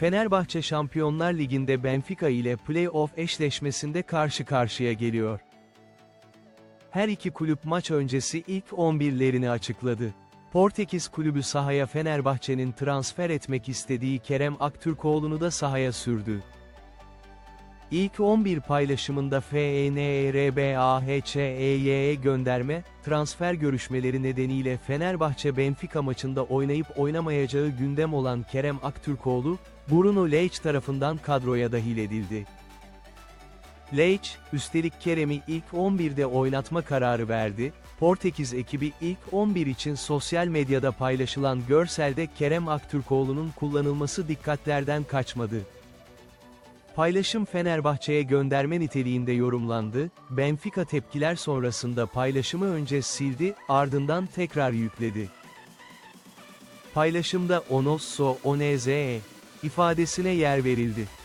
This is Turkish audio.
Fenerbahçe Şampiyonlar Ligi'nde Benfica ile play-off eşleşmesinde karşı karşıya geliyor. Her iki kulüp maç öncesi ilk 11'lerini açıkladı. Portekiz kulübü sahaya Fenerbahçe'nin transfer etmek istediği Kerem Aktürkoğlu'nu da sahaya sürdü. İlk 11 paylaşımında E FENERBAHÇEY'ye gönderme, transfer görüşmeleri nedeniyle Fenerbahçe Benfica maçında oynayıp oynamayacağı gündem olan Kerem Aktürkoğlu, Bruno Lage tarafından kadroya dahil edildi. Lage, üstelik Kerem'i ilk 11'de oynatma kararı verdi, Portekiz ekibi ilk 11 için sosyal medyada paylaşılan görselde Kerem Aktürkoğlu'nun kullanılması dikkatlerden kaçmadı. Paylaşım Fenerbahçe'ye gönderme niteliğinde yorumlandı, Benfica tepkiler sonrasında paylaşımı önce sildi, ardından tekrar yükledi. Paylaşımda Onosso Oneze ifadesine yer verildi.